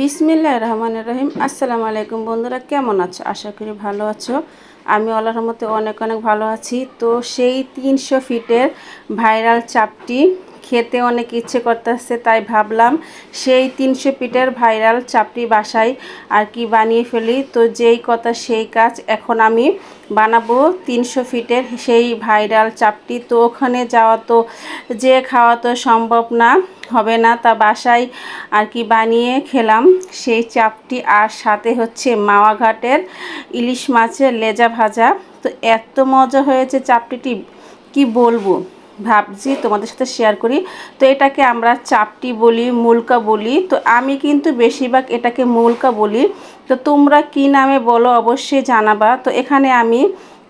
বিসমিল্লাহ রহমান রহিম। আসসালামু আলাইকুম বন্ধুরা, কেমন আছো? আশা করি ভালো আছো। আমি আল্লাহর রহমতে অনেক অনেক ভালো আছি। তো সেই তিনশো ফিটের ভাইরাল চাপটি খেতে অনেক ইচ্ছে করতেছে, তাই ভাবলাম সেই তিনশো ফিটের ভাইরাল চাপটি বাসায় আর কি বানিয়ে ফেলি। তো যেই কথা সেই কাজ এখন আমি বানাবো তিনশো ফিটের সেই ভাইরাল চাপটি তো ওখানে যাওয়া তো যে খাওয়া তো সম্ভব না, হবে না, তা বাসায় আর কি বানিয়ে খেলাম সেই চাপটি আর সাথে হচ্ছে মাওয়াঘাটের ইলিশ মাছের লেজা ভাজা। তো এত মজা হয়েছে চাপটিটি কি বলব? ভাবছি, তোমাদের সাথে শেয়ার করি। তো এটাকে আমরা চাপটি বলি, মুলকা বলি। তো আমি কিন্তু বেশিরভাগ এটাকে মুলকা বলি। তো তোমরা কি নামে বলো অবশ্যই জানাবা। তো এখানে আমি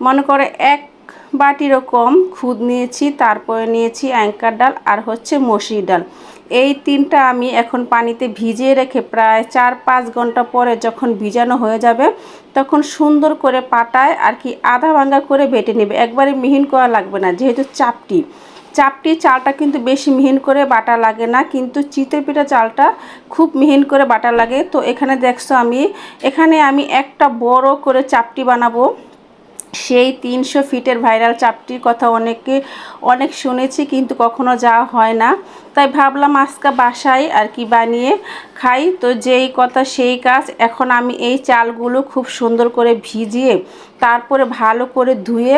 মনে করে এক বাটি রকম খুদ নিয়েছি, তারপরে নিয়েছি অ্যাঙ্কার ডাল আর হচ্ছে মসির ডাল। এই তিনটা আমি এখন পানিতে ভিজিয়ে রেখে প্রায় চার পাঁচ ঘণ্টা পরে যখন ভিজানো হয়ে যাবে, তখন সুন্দর করে পাটায় আর কি আধা ভাঙ্গা করে বেটে নেবে। একবারে মিহিন করা লাগবে না, যেহেতু চাপটি। চাপটি চালটা কিন্তু বেশি মিহিন করে বাটা লাগে না, কিন্তু চিতের পিঠা চালটা খুব মিহিন করে বাটা লাগে। তো এখানে দেখছ আমি, এখানে আমি একটা বড় করে চাপটি বানাবো। সেই তিনশো ফিটের ভাইরাল চাপটির কথা অনেকে, অনেক শুনেছি কিন্তু কখনো যাওয়া হয় না। তাই ভাবলাম আজকে বাসায় আর কি বানিয়ে খাই। তো যেই কথা সেই কাজ। এখন আমি এই চালগুলো খুব সুন্দর করে ভিজিয়ে, তারপরে ভালো করে ধুয়ে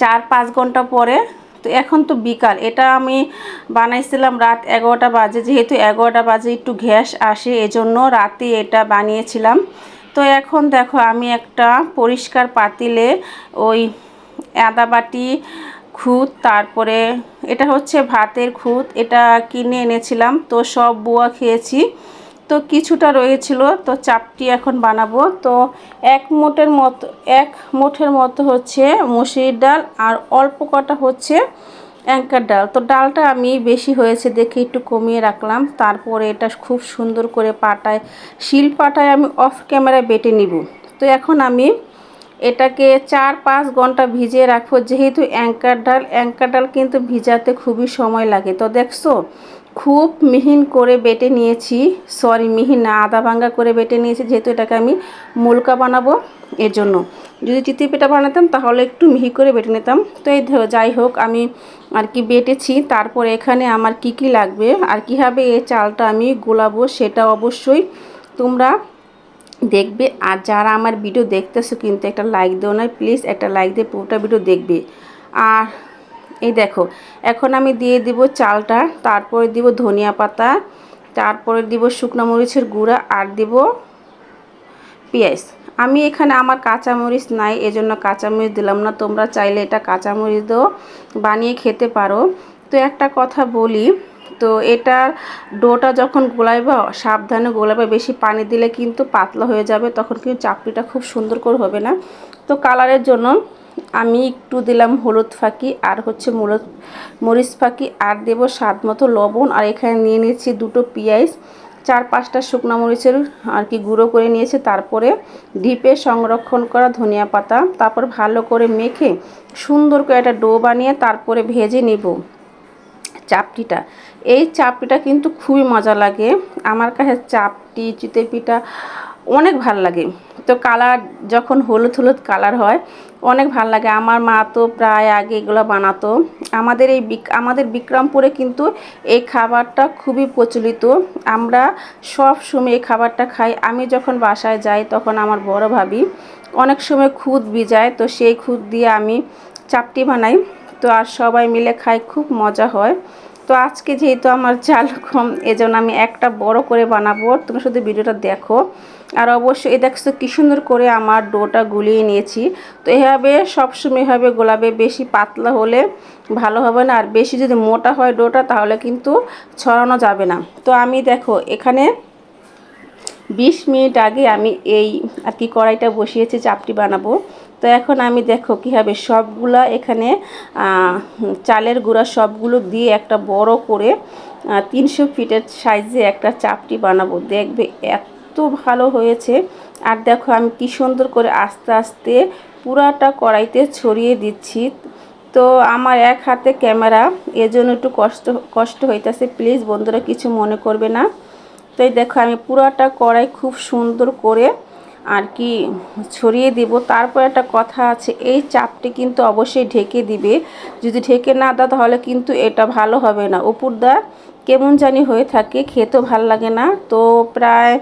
চার পাঁচ ঘণ্টা পরে, তো এখন তো বিকাল। এটা আমি বানাইছিলাম রাত এগারোটা বাজে। যেহেতু এগারোটা বাজে একটু গ্যাস আসে, এজন্য রাতে এটা বানিয়েছিলাম। তো এখন দেখো আমি একটা পরিষ্কার পাতিলে ওই আদা বাটি খুদ তারপরে এটা হচ্ছে ভাতের খুঁত, এটা কিনে এনেছিলাম, তো সব বুয়া খেয়েছি। তো কিছুটা রয়েছিল, তো চাপটি এখন বানাবো। তো এক মোটের মতো, এক মুঠের মতো হচ্ছে মুসুরির ডাল, আর অল্প কটা হচ্ছে অ্যাঙ্কার ডাল। তো ডালটা আমি বেশি হয়েছে দেখে একটু কমিয়ে রাখলাম। তারপরে এটা খুব সুন্দর করে পাটায়, শিল পাটায় আমি অফ ক্যামেরায় বেটে নিব। তো এখন আমি এটাকে চার পাঁচ ঘণ্টা ভিজিয়ে রাখব। যেহেতু অ্যাঙ্কার ডাল অ্যাঙ্কার ডাল কিন্তু ভিজাতে খুবই সময় লাগে। তো দেখছ, খুব মিহিন করে বেটে নিয়েছি। সরি মিহিন না, আদা ভাঙ্গা করে বেটে নিয়েছি, যেহেতু এটাকে আমি মুলকা বানাবো এর জন্য যদি চিতি বানাতাম, তাহলে একটু মিহি করে বেটে নিতাম। তো এই যাই হোক, আমি আর কি বেটেছি। তারপর এখানে আমার কি কি লাগবে, আর কীভাবে এই চালটা আমি গোলাবো, সেটা অবশ্যই তোমরা দেখবে। আর যারা আমার ভিডিও দেখতেছো কিন্তু একটা লাইক দেও না প্লিজ একটা লাইক দিয়ে পুরোটা ভিডিও দেখবে। আর এই দেখো, এখন আমি দিয়ে দিব চালটা, তারপরে দিব ধনিয়া পাতা, তারপরে দিব শুকনো মরিচের গুঁড়া, আর দিব পেঁয়াজ। আমি এখানে আমার কাঁচামরিচ নাই, এজন্য কাঁচামরিচ দিলাম না। তোমরা চাইলে এটা কাঁচামরিচ দিও বানিয়ে খেতে পারো। তো একটা কথা বলি তো এটার ডোটা যখন গোলাইবা, সাবধানে গোলাইবা, বেশি পানি দিলে কিন্তু পাতলা হয়ে যাবে, তখন কিন্তু চাপড়িটা খুব সুন্দর করে হবে না। তো কালারের জন্য আমি একটু দিলাম হলুদ ফাঁকি আর হচ্ছে মরুদ মরিচ ফাঁকি আর দেব স্বাদ মতো লবণ। আর এখানে নিয়ে নিয়েছি দুটো পেঁয়াজ, চার পাঁচটা শুকনো মরিচের আর কি গুঁড়ো করে নিয়েছে। তারপরে ডিপে সংরক্ষণ করা ধনিয়া পাতা, তারপর ভালো করে মেখে সুন্দর করে একটা ডো বানিয়ে তারপরে ভেজে নেব চাপটিটা এই চাপটিটা কিন্তু খুবই মজা লাগে। আমার কাছে চাপটি চিতে পিঠা অনেক ভালো লাগে। তো কালার যখন হলুদ হলুদ কালার হয়, অনেক ভালো লাগে। আমার মা তো প্রায় আগে এগুলো বানাতো। আমাদের এই আমাদের বিক্রমপুরে কিন্তু এই খাবারটা খুবই প্রচলিত। আমরা সব সময় এই খাবারটা খাই। আমি যখন বাসায় যাই তখন আমার বড় ভাবি অনেক সময় খুদ ভিজায়। তো সেই খুদ দিয়ে আমি চাপটি বানাই। তো আর সবাই মিলে খাই, খুব মজা হয়। তো আজকে যেহেতু আমার চাল কম, এজন্য আমি একটা বড় করে বানাবো। তুমি শুধু ভিডিওটা দেখো। আর অবশ্যই এই দেখছ কী সুন্দর করে আমার ডোটা গুলিয়ে নিয়েছি। তো এভাবে সবসময় এভাবে গোলাপে বেশি পাতলা হলে ভালো হবে না। আর বেশি যদি মোটা হয় ডোটা, তাহলে কিন্তু ছড়ানো যাবে না। তো আমি দেখো, এখানে বিশ মিনিট আগে আমি এই আর কি কড়াইটা বসিয়েছি, চাপটি বানাবো। তো এখন আমি দেখো কীভাবে সবগুলা এখানে চালের গুঁড়া সবগুলো দিয়ে একটা বড় করে তিনশো ফিটের সাইজে একটা চাপটি বানাবো। দেখবে এত ভালো হয়েছে। আর দেখো আমি কি সুন্দর করে আস্তে আস্তে পুরাটা কড়াইতে ছড়িয়ে দিচ্ছি। তো আমার এক হাতে ক্যামেরা, এজন্য একটু কষ্ট কষ্ট হইতেছে। প্লিজ বন্ধুরা কিছু মনে করবে না। তো দেখো আমি পুরোটা কড়াই খুব সুন্দর করে আর কি ছড়িয়ে দিব। তারপর একটা কথা আছে, এই চাপটি কিন্তু অবশ্যই ঢেকে দিবে। যদি ঢেকে না দাও তাহলে কিন্তু এটা ভালো হবে না। উপর দা কেমন জানি হয়ে থাকে, খেতেও ভালো লাগে না। তো প্রায়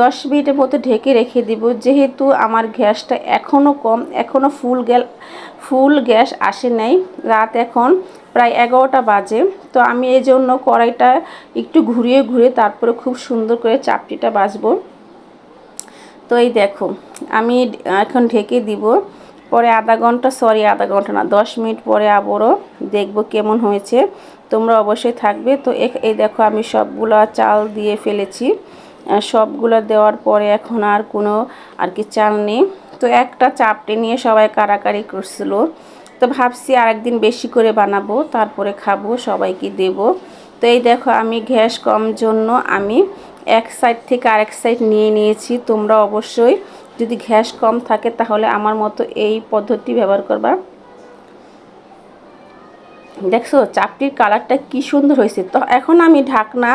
দশ মিনিটের মতো ঢেকে রেখে দিব। যেহেতু আমার গ্যাসটা এখনও কম এখনও ফুল গ্যাল, ফুল গ্যাস আসে নাই। রাত এখন প্রায় এগারোটা বাজে। তো আমি এই জন্য কড়াইটা একটু ঘুরিয়ে ঘুরিয়ে তারপরে খুব সুন্দর করে চাপটিটা বাজবো। তো এই দেখো, আমি এখন ঢেকে দিব। পরে আধা ঘণ্টা সরি আধা ঘণ্টা না, দশ মিনিট পরে আবারও দেখব কেমন হয়েছে। তোমরা অবশ্যই থাকবে। তো এই দেখো, আমি সবগুলো চাল দিয়ে ফেলেছি। সবগুলো দেওয়ার পরে এখন আর কোনো, আর কি চাল নেই। তো একটা চাপটে নিয়ে সবাই কারাকারি করছিল। তো ভাবছি আরেকদিন বেশি করে বানাবো, তারপরে খাব, সবাইকে দেব। তো এই দেখো, আমি গ্যাস কম জন্য আমি এক সাইড থেকে আরেক সাইড নিয়ে নিয়েছি। তোমরা অবশ্যই যদি গ্যাস কম থাকে তাহলে আমার মতো এই পদ্ধতি ব্যবহার করবা। দেখছ, চাপটির কালারটা কি সুন্দর হয়েছে। তো এখন আমি ঢাকনা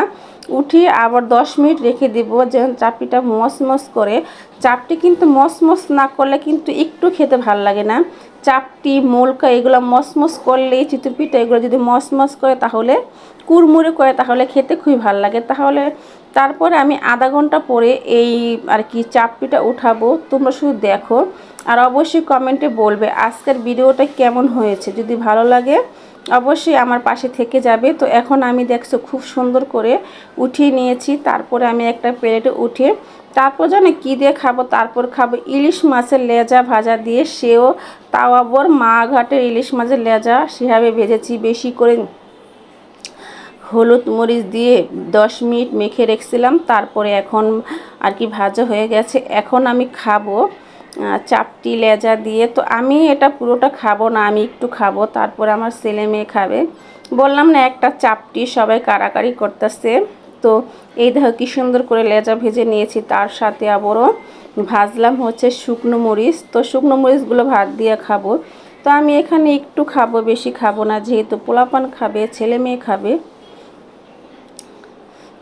উঠিয়ে আবার দশ মিনিট রেখে দিব, যেন চাপটিটা মস করে। চাপটি কিন্তু মস না করলে কিন্তু একটু খেতে ভালো লাগে না। চাপটি, মোলকা এগুলো মসমস করলে চিতুপিঠা এগুলো যদি মসমস করে তাহলে কুরমুরে করে তাহলে খেতে খুবই ভালো লাগে। তাহলে তারপরে আমি আধা ঘণ্টা পরে এই আর কি চাপটিটা উঠাবো, তোমরা শুধু দেখো। আর অবশ্যই কমেন্টে বলবে আজকের ভিডিওটা কেমন হয়েছে, যদি ভালো লাগে অবশ্যই আমার পাশে থেকে যাবে। তো এখন আমি দেখছ খুব সুন্দর করে উঠিয়ে নিয়েছি, তারপরে আমি একটা প্লেটে উঠে তারপর জানে কী দিয়ে খাব? তারপর খাব ইলিশ মাছের লেজা ভাজা দিয়ে সেও তাওয়াবর মা ঘাটের ইলিশ মাছের লেজা সেভাবে ভেজেছি, বেশি করে হলুদ মরিচ দিয়ে দশ মিনিট মেখে রেখেছিলাম, তারপরে এখন আর কি ভাজা হয়ে গেছে। এখন আমি খাব চাপটি লেজা দিয়ে। তো আমি এটা পুরোটা খাব না, আমি একটু খাব, তারপরে আমার ছেলে মেয়ে খাবে। বললাম না, একটা চাপটি সবাই কারাকারি করতেছে। তো এই দেখো কী সুন্দর করে লেজা ভেজে নিয়েছি, তার সাথে আবারও ভাজলাম হচ্ছে শুকনো মরিচ। তো শুকনো মরিচগুলো ভাত দিয়ে খাব। তো আমি এখানে একটু খাব, বেশি খাব না, যেহেতু পোলাপান খাবে, ছেলে মেয়ে খাবে।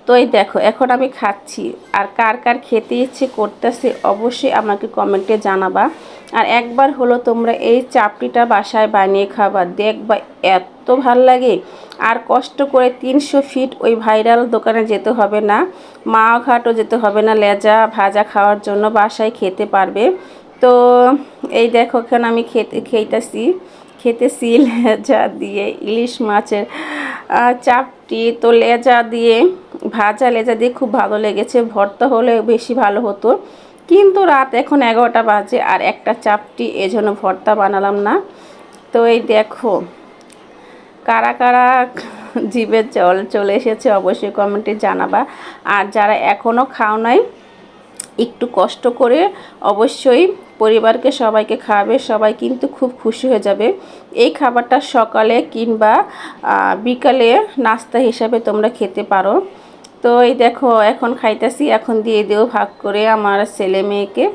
তো এই দেখো, এখন আমি খাচ্ছি। আর কার কার খেতে ইচ্ছে করতেছে অবশ্যই আমাকে কমেন্টে জানাবা। আর একবার হলো তোমরা এই চাপটিটা বাসায় বানিয়ে খাবা। দেখবা এত ভালো লাগে। আর কষ্ট করে তিনশো ফিট ওই ভাইরাল দোকানে যেতে হবে না। মা ঘাটও যেতে হবে না লেজা ভাজা খাওয়ার জন্য বাসায় খেতে পারবে। তো এই দেখো, এখানে আমি খেতে, খেতেছি। খেতেছি লেজা দিয়ে, ইলিশ মাছের চাপটি তো লেজা দিয়ে ভাজা লেজা দিয়ে খুব ভালো লেগেছে, ভর্তা হলে বেশি ভালো হতো। কিন্তু রাত এখন এগারোটা বাজে আর একটা চাপটি, এজন্য ভর্তা বানালাম না। তো এই দেখো, কারা কারা জীবের জল চলে এসেছে অবশ্যই কমেন্টে জানাবা। আর যারা এখনও খাও নাই, একটু কষ্ট করে অবশ্যই পরিবারকে সবাইকে খাওয়াবে, সবাই কিন্তু খুব খুশি হয়ে যাবে। এই খাবারটা সকালে কিংবা বিকালে নাস্তা হিসাবে তোমরা খেতে পারো। তো এই দেখো, এখন খাইতেছি, এখন দিয়ে দিও ভাগ করে আমার ছেলে মেয়েকে।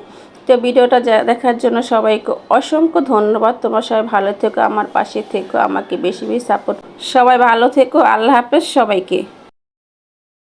তো ভিডিওটা দেখার জন্য সবাইকে অসংখ্য ধন্যবাদ। তোমার সবাই ভালো থেকো, আমার পাশে থেকো, আমাকে বেশি বেশি সাপোর্ট সবাই ভালো থেকো, আল্লাহ হাফেজ সবাইকে।